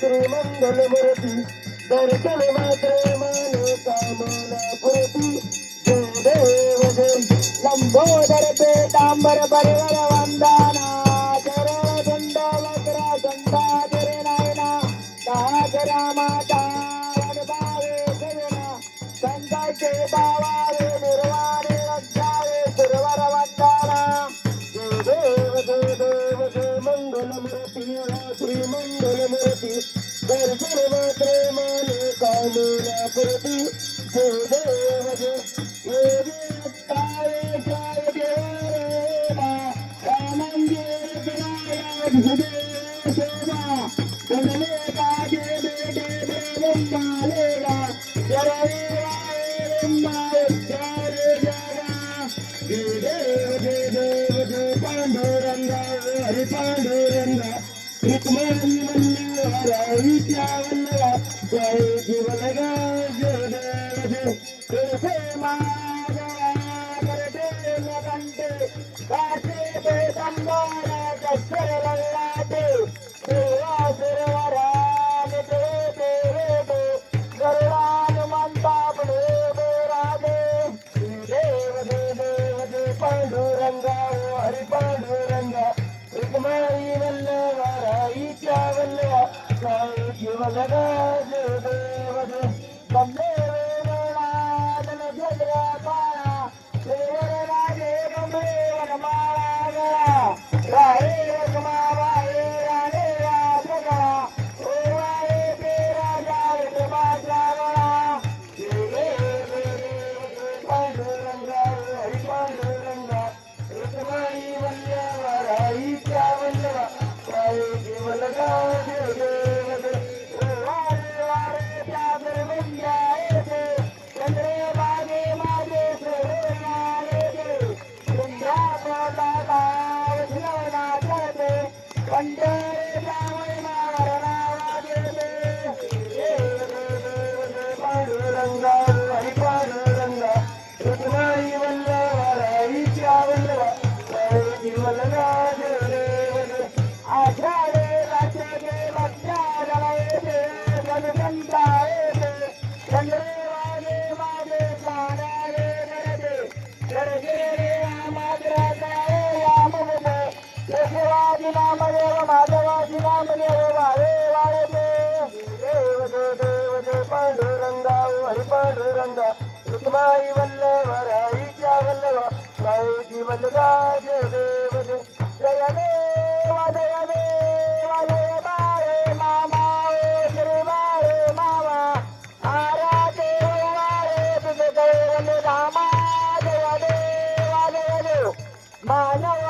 శ్రీమంగళమూర్తి దర్శన మాత్రమాను కామలాపురతి జయ దేవ జయ Lambodara పేటాంబర పరివరవా Thank you. Panduranga Hari Panduranga Rukmini मल्ली क्या जय जीवन गा जय देव जय प्रेमा రంగా. ఓ హరిపాడు రంగా రుకుమారి వల్ల వారాయి చావల్ల సాయి వల్లవ రాయిజా వల్లవ సాయి వల్లరాజదేవన జయనే వదయనే వదయ బారే మామా ఓ శ్రీ మానవ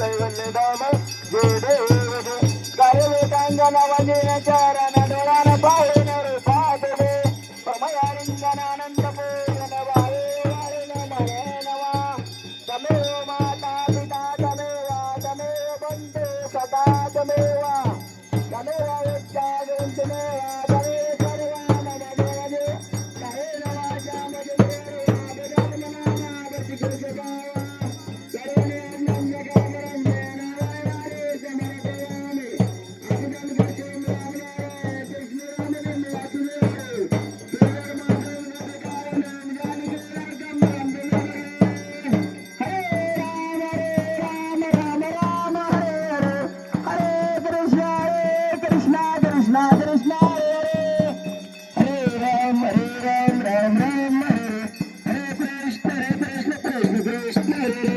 ಕೈವಲ್ಲಿದಾಮ ಜೀದೇವದು ಕರಳು ಕಂಗನ ವಜಿನ ಚರಣ ಡೊಳನ ಬಾಳಿನರು ಸಾಧುವೆ ಪ್ರಮಯಾರಿಂಗನ ಅನಂತ ಪೂಜನ ವಾಯುವಾರಿನ ಮರೇನವ ಸಮಯ Yeah.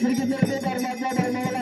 శ్రీ చిత్ర ధర్మాత్మ ధర్మవల